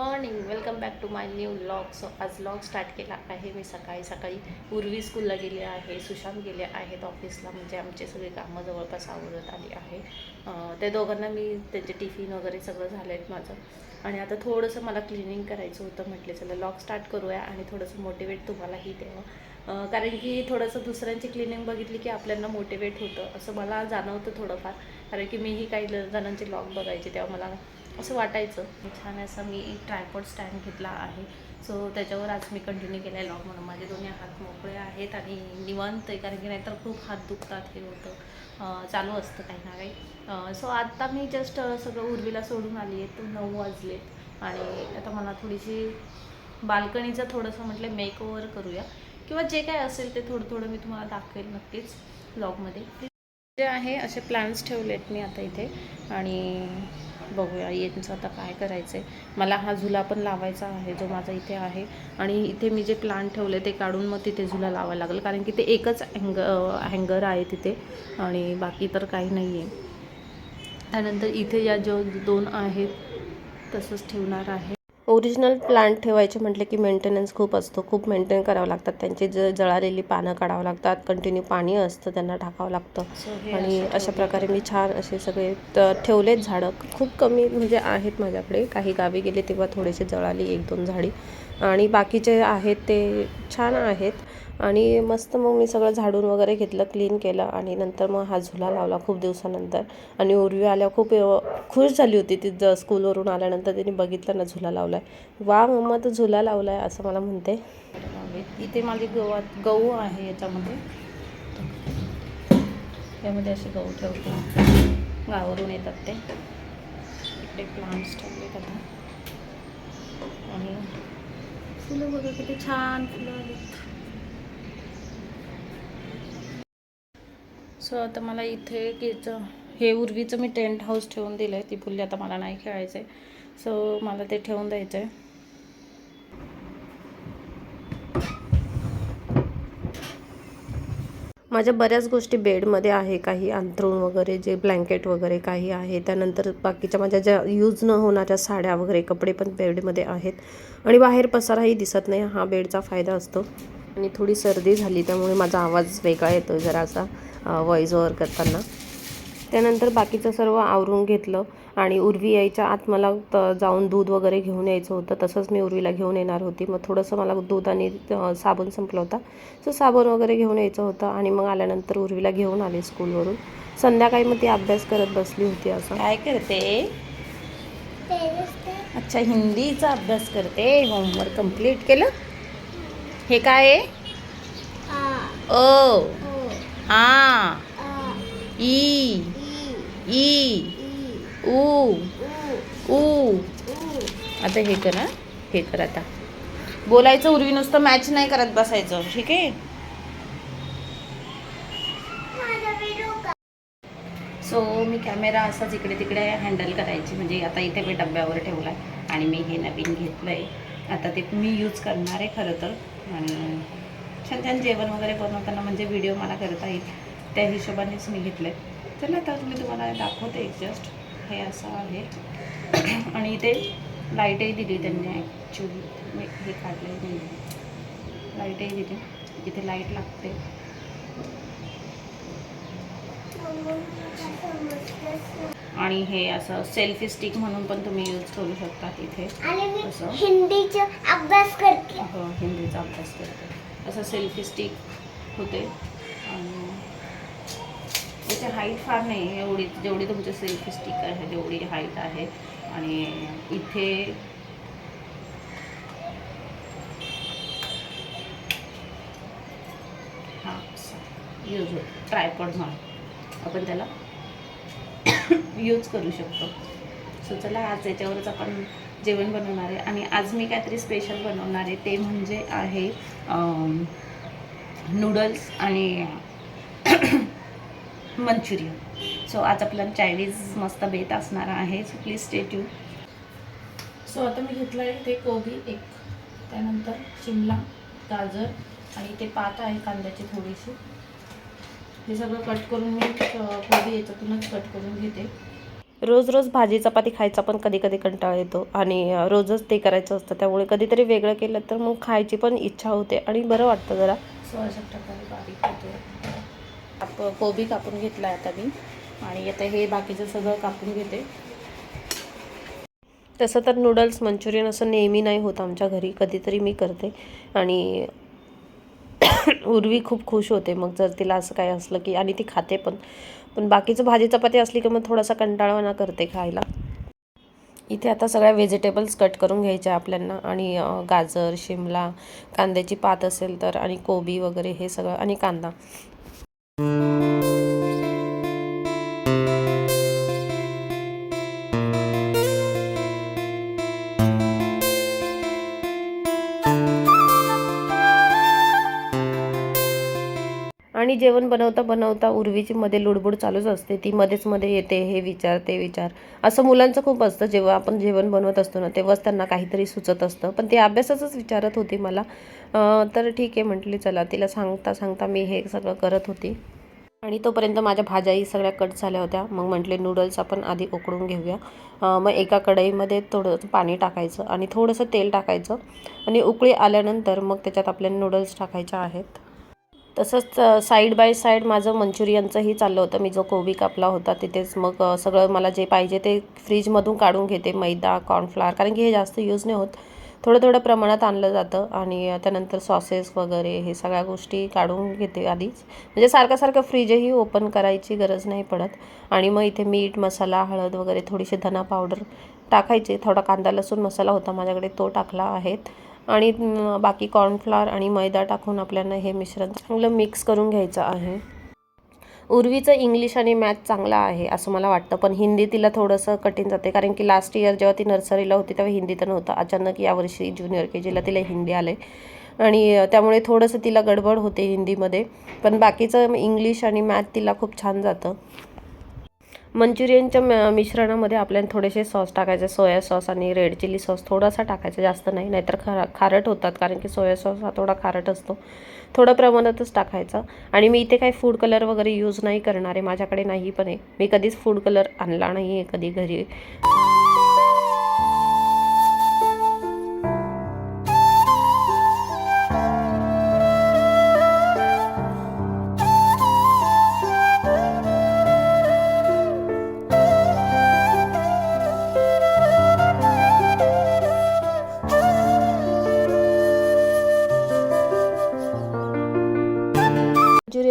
Morning welcome back to my new vlog so आज log start केला आहे मी सकाळी. सकाळी उर्वी स्कूलला गेले आहे सुशांत गेले आहेत ऑफिसला म्हणजे आमचे सगळे कामं जवळपास आवरत आली आहे. ते त्या दोघांना मी त्यांचे टिफिन वगैरे सगळं झालं आहे माझं. आणि आता थोडंसं मला क्लिनिंग करायचं होतं म्हटले चला लॉग स्टार्ट करूया आणि थोडंसं मोटिवेट तुम्हालाही द्यावं. कारण की थोडंसं दुसऱ्यांची क्लिनिंग बघितली की आपल्याला मोटिवेट होतं असं मला जाणवतं थोडंफार. कारण की मीही काही जणांचे लॉग बघायचे तेव्हा मला असं वाटायचं छान असा मी एक ट्रायपॉड स्टँड घेतला आहे. सो त्याच्यावर आज मी कंटिन्यू केला आहे लॉग म्हणून. माझे दोन्ही हात मोकळे आहेत आणि निवांत आहे कारण की नाहीतर खूप हात दुखतात हे होतं. चालू असतं काही ना काही. सो आत्ता मी जस्ट सगळं उर्वीला सोडून आली आहे. तो नऊ वाजलेत. आणि आता मला थोडीशी बाल्कनीचं थोडंसं म्हटलं मेकओवर करूया. किंवा जे काय असेल ते थोडं थोडं मी तुम्हाला दाखवेल नक्कीच ब्लॉगमध्ये जे आहे असे प्लॅन्स ठेवलेत मी आता इथे. आणि बघूया यांचं आता काय करायचं आहे मला हा झुला पण लावायचा आहे जो माझा इथे आहे. आणि इथे मी जे प्लांट ठेवले ते काढून मग तिथे झुला लावायला लागेल. कारण की ते एकच हँग हँगर आहे तिथे. आणि बाकी तर काही नाही आहे त्यानंतर इथे या जो दोन आहेत तसंच ठेवणार आहे. ओरिजिनल प्लांट ठेवायचे म्हटले की मेंटेनन्स खूप असतो. खूप मेंटेन करावं लागतात. त्यांची ज जळालेली पानं काढावं लागतात. कंटिन्यू पाणी असतं त्यांना टाकावं लागतं. आणि अशा प्रकारे मी छान असे सगळे ठेवलेत झाडं. खूप कमी म्हणजे आहेत माझ्याकडे. काही गावी गेले तेव्हा थोडेसे जळाली एक दोन झाडी. आणि बाकीचे आहेत ते छान आहेत. आणि मस्त मग मी सगळं झाडून वगैरे घेतलं क्लीन केलं आणि नंतर मग हा झुला लावला खूप दिवसानंतर. आणि उर्वी आल्या खूप खुश झाली होती ती ज स्कूलवरून आल्यानंतर तिने बघितलं ना झुला लावला आहे वा मम्मा तर झुला लावला आहे असं मला म्हणते. इथे माझी गवात गहू आहे याच्यामध्ये. यामध्ये असे गहू ठेवते. गावावरून येतात ते. इकडे प्लांट्स ठेवलेत आता. आणि फुलं बघा किती छान फुलं आहेत सो आता मला इथे घ्यायचं हे उर्वीचं मी टेंट हाऊस ठेवून दिलं आहे ती फुल्ली आता मला नाही खेळायचं आहे सो मला ते ठेवून द्यायचं आहे माझ्या बऱ्याच गोष्टी बेडमध्ये आहे. काही अंथरूण वगैरे जे ब्लँकेट वगैरे काही आहे. त्यानंतर बाकीच्या माझ्या ज्या यूज न होणाऱ्या साड्या वगैरे कपडे पण बेडमध्ये आहेत. आणि बाहेर पसाराही दिसत नाही. हा बेडचा फायदा असतो. आणि थोडी सर्दी झाली त्यामुळे माझा आवाज वेगळा येतो जरासा व्हॉईस ओव्हर करताना. त्यानंतर बाकीचं सर्व आवरून घेतलं आणि उर्वी यायच्या आत मला त जाऊन दूध वगैरे घेऊन यायचं होतं. तसंच मी उर्वीला घेऊन येणार होती. मग थोडंसं मला दूध आणि साबण संपला होता. सो साबण वगैरे घेऊन यायचं होतं आणि मग आल्यानंतर उर्वीला घेऊन आले स्कूलवरून. संध्याकाळी मग ती अभ्यास करत बसली होती असं. काय करते? अच्छा हिंदीचा अभ्यास करते? होमवर्क कंप्लीट केलं? हे काय आहे? ओ. आ. ई. ई. ऊ ऊ आता हे कर हा. कर आता. बोलायचं उर्वी नुसतं मॅच नाही करत बसायचं. ठीक आहे? सो मी कॅमेरा असाच इकडे तिकडे हँडल करायची. म्हणजे आता इथे मी डब्यावर ठेवला आहे आणि मी हे नवीन घेतलं आहे आता ते मी यूज करणार आहे खरं तर. आणि छान छान जेवण वगैरे बनवताना म्हणजे व्हिडिओ मला करता येईल. त्या हिशोबानेच मी घेतले चला तर मी तुम्हाला दाखवते जस्ट हे असं आहे. आणि इथे लाईटही दिली त्यांनी ॲक्च्युली मी हे काढलं नाही लाईटही दिली. इथे लाइट लागते. आणि हे असं सेल्फी स्टिक म्हणून पण तुम्ही यूज करू शकता इथे असं? हिंदीचा अभ्यास करते. हो हिंदीचा अभ्यास करते. असं सेल्फी स्टिक होते. आणि याची हाईट फार नाही एवढी जेवढी तुमची सेल्फी स्टिक आहे तेवढी हाईट आहे. आणि इथे हा यूज होतो. ट्रायपॉड म्हणून. आपण त्याला यूज करू शकतो. सो चला आज याच्यावरच आपण जेवण बनवणार आहे. आणि आज मी काहीतरी स्पेशल बनवणार आहे. ते म्हणजे आहे नूडल्स आणि मंचुरियन. सो आज आपलं चायनीज मस्त बेत असणार आहे. सो प्लीज स्टे सो आता मी घेतलं आहे ते कोबी एक. त्यानंतर शिमला गाजर आणि ते पात आहे कांद्याची थोडीशी. हे सगळं कट करून मी कोबी याच्यातूनच कट करून घेते. रोज रोज भाजी चपाती खायचा पण कधी कधी कंटाळा येतो आणि रोजच ते करायचं असतं. त्यामुळे कधीतरी वेगळं केलं तर मग खायची पण इच्छा होते आणि बरं वाटतं जरा. सो अशा प्रकारे बारीक होतो काप कोबी कापून घेतला आता मी आणि आता हे बाकीचं सगळं कापून घेते. तसं तर नूडल्स मंचुरियन असं नेहमी नाही होत आमच्या घरी. कधीतरी मी करते आणि उर्वी खूप खुश होते. मग जर तिला असं काय असलं की आणि ती खाते पण. पण बाकीचं भाजी चपाती असली की मग थोडासा कंटाळवाणा करते खायला. इथे आता सगळ्या व्हेजिटेबल्स कट करून घ्यायच्या आपल्याला आणि गाजर शिमला कांद्याची पात असेल तर आणि कोबी वगैरे हे सगळं आणि कांदा. जेवण बनवता बनवता उर्वीची मध्ये लुडबुड चालूच असते. ती मध्येच मध्ये येते हे विचार ते विचार. असं मुलांचं खूप असतं. जेव्हा आपण जेवण बनवत असतो ना तेव्हाच त्यांना काहीतरी सुचत असतं. पण ती अभ्यासाचंच विचारत होती मला. तर ठीक आहे म्हटली चला तिला सांगता सांगता मी हे सगळं करत होती. आणि तोपर्यंत माझ्या भाज्याही सगळ्या कट झाल्या होत्या. मग म्हटले नूडल्स आपण आधी उकडून घेऊया. मग एका कढईमध्ये थोडं पाणी टाकायचं आणि थोडंसं तेल टाकायचं. आणि उकळी आल्यानंतर मग त्याच्यात आपल्या नूडल्स टाकायच्या आहेत. तसंच साईड बाय साईड माझं मंचुरियनचंही चाललं होतं. मी जो कोबी कापला होता तिथेच मग सगळं मला जे पाहिजे ते फ्रीजमधून काढून घेते. मैदा कॉर्नफ्लावर कारण की हे जास्त यूज नाही होत. थोडं थोडं प्रमाणात आणलं जातं आणि त्यानंतर सॉसेस वगैरे हे सगळ्या गोष्टी काढून घेते आधीच. म्हणजे सारखं सारखं फ्रीजही ओपन करायची गरज नाही पडत. आणि मग इथे मीठ मसाला हळद वगैरे थोडीशी धना पावडर टाकायचे. थोडा कांदा लसूण मसाला होता माझ्याकडे तो टाकला आहेत आणि बाकी कॉर्नफ्लॉवर आणि मैदा टाकून आपल्याला हे मिश्रण चांगलं मिक्स करून घ्यायचं आहे. उर्वीचं इंग्लिश आणि मॅथ चांगला आहे असं मला वाटतं पण हिंदी तिला थोडंसं कठीण जाते. कारण की लास्ट इयर जेव्हा ती नर्सरीला होती तेव्हा हिंदी तर नव्हतं. अचानक यावर्षी ज्युनियर के जीला तिला हिंदी आले. आणि त्यामुळे थोडंसं तिला गडबड होते हिंदीमध्ये. पण बाकीचं इंग्लिश आणि मॅथ तिला खूप छान जातं. मंचुरियनच्या म- मिश्रणामध्ये आपल्याला थोडेसे सॉस टाकायचे सोया सॉस आणि रेड चिली सॉस थोडासा टाकायचा जास्त नाही नाहीतर खा खारट होतात कारण की सोया सॉस हा थोडा खारट असतो. थोडं प्रमाणातच टाकायचा. आणि मी इथे काही फूड कलर वगैरे यूज नाही करणार आहे माझ्याकडे नाही पण आहे. मी कधीच फूड कलर आणला नाही आहे कधी घरी.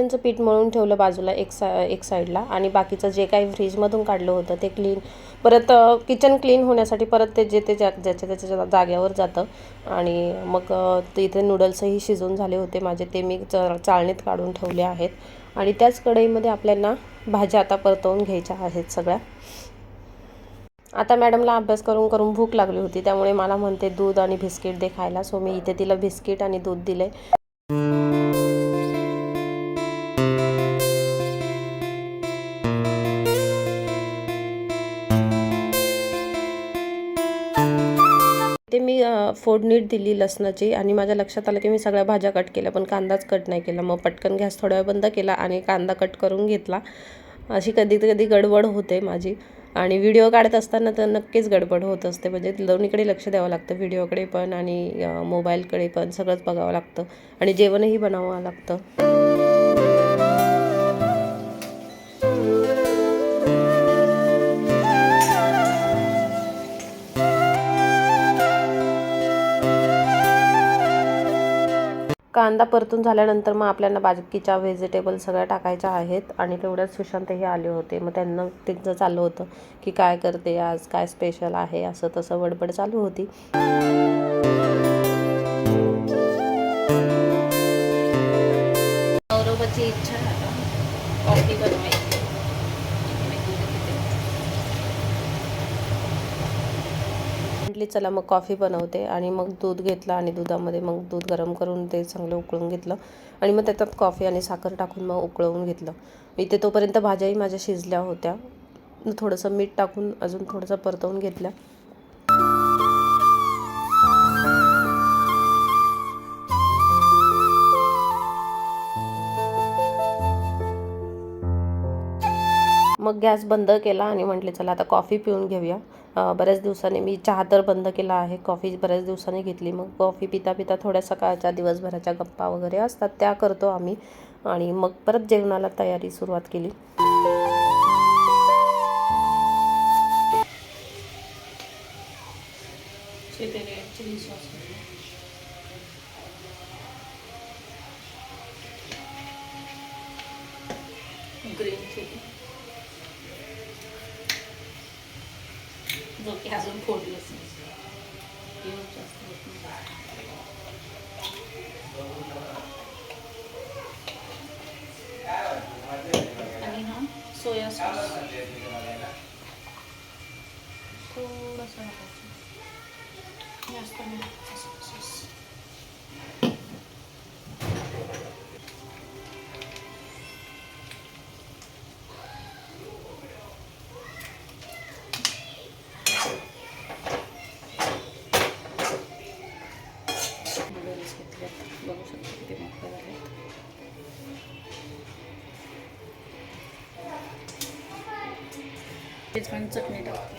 मंचुरियनचं पीठ मळून ठेवलं बाजूला एक सा एक साईडला आणि बाकीचं जे काही फ्रीजमधून काढलं होतं ते क्लीन परत किचन क्लीन होण्यासाठी परत ते जे ते ज्या ज्याच्या त्याच्या जाग्यावर जातं. आणि मग तिथे नूडल्सही शिजून झाले होते माझे. ते मी च चाळणीत काढून ठेवले आहेत. आणि त्याच कढईमध्ये आपल्याला भाज्या आता परतवून घ्यायच्या आहेत सगळ्या. आता मॅडमला अभ्यास करून करून भूक लागली होती. त्यामुळे मला म्हणते दूध आणि बिस्किट दे खायला. सो मी इथे तिला बिस्किट आणि दूध दिले. फोडणीट दिली लसणाची आणि माझ्या लक्षात आलं की मी सगळ्या भाज्या कट केल्या पण कांदाच कट नाही केला. मग पटकन गॅस थोड्या बंद केला आणि कांदा कट करून घेतला. अशी कधी कधी गडबड होते माझी. आणि व्हिडिओ काढत असताना तर नक्कीच गडबड होत असते. म्हणजे दोन्हीकडे लक्ष द्यावं लागतं व्हिडिओकडे पण आणि मोबाईलकडे पण सगळंच बघावं लागतं. आणि जेवणही बनवावं लागतं. कांदा परतून झाल्यानंतर मग आपल्याला बाकीच्या व्हेजिटेबल सगळ्या टाकायच्या आहेत. आणि तेवढ्यात सुशांतही आले होते. मग त्यांना त्यांचं चालू होतं की काय करते आज काय स्पेशल आहे? असं तसं वडबड चालू होती. गौरवाची इच्छा कॉफी बनवायची. म्हटली चला मग कॉफी बनवते. आणि मग दूध घेतलं आणि दुधामध्ये मग दूध गरम करून ते चांगलं उकळून घेतलं. आणि मग त्याच्यात कॉफी आणि साखर टाकून मग उकळवून घेतलं. इथे तोपर्यंत भाज्याही माझ्या शिजल्या होत्या. थोडंसं मीठ टाकून अजून थोडंसं परतवून घेतल्या मग गॅस बंद केला आणि म्हटले चला आता कॉफी पिऊन घेऊया. बऱ्याच दिवसांनी मी चहा तर बंद केला आहे कॉफी बऱ्याच दिवसांनी घेतली. मग कॉफी पिता पिता थोड्या सकाळच्या दिवसभराच्या गप्पा वगैरे असतात त्या करतो आम्ही. आणि मग परत जेवणाला तयारी सुरुवात केली. जो की अजून फोडलंच नाही. जास्त आणि हा सोया सॉस. थोडंसं जास्त नाही. तेच पण चटणी टाकते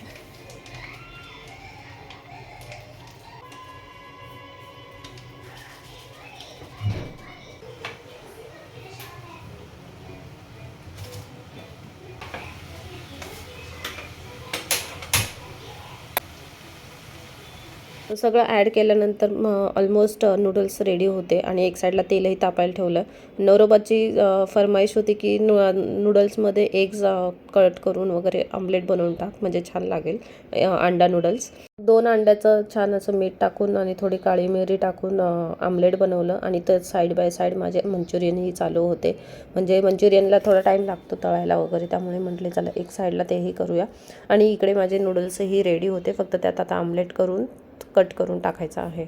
सगळं ॲड केल्यानंतर मग ऑलमोस्ट नूडल्स रेडी होते आणि एक साईडला तेलही तापायला ठेवलं. नवरोबाची फरमाईश होती की नू नूडल्समध्ये एग्ज कट करून वगैरे आमलेट बनवून टाक म्हणजे छान लागेल अंडा नूडल्स दोन अंड्याचं छान असं मीठ टाकून आणि थोडी काळी मिरी टाकून आमलेट बनवलं आणि तर साईड बाय साईड माझे मंचुरियनही चालू होते. म्हणजे मंचुरियनला थोडा टाईम लागतो तळायला वगैरे त्यामुळे म्हटले चला एक साईडला तेही करूया. आणि इकडे माझे नूडल्सही रेडी होते फक्त त्यात आता आमलेट करून कट करून टाकायचं आहे.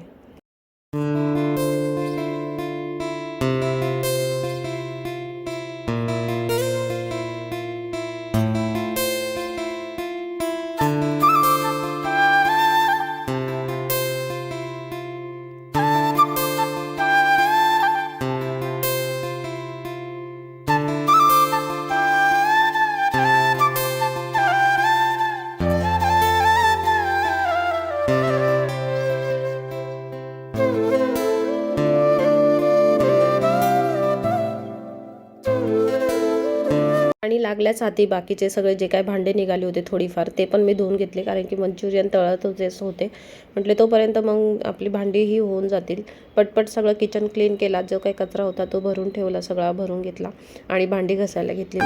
आणि लागल्याच हाती बाकीचे सगळे जे काय भांडे निघाले होते थोडीफार ते पण मी धुवून घेतले. कारण की मंचुरियन तळत होतेच होते. म्हटले तोपर्यंत मग आपली भांडीही होऊन जातील. पटपट सगळं किचन क्लीन केला. जो काही कचरा होता तो भरून ठेवला सगळा भरून घेतला आणि भांडी घासायला घेतली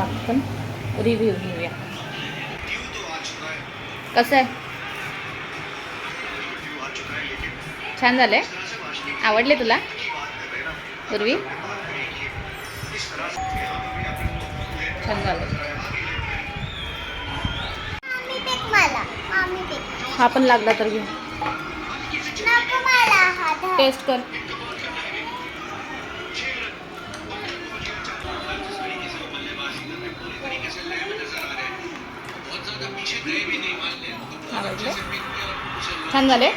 बा आपण रिव्ह्यू घेऊया. कसं आहे? छान झालंय. आवडले तुला? पूर्वी? छान झालं हा पण लागला तर घेऊ नको मला धर. टेस्ट कर. छान झाले.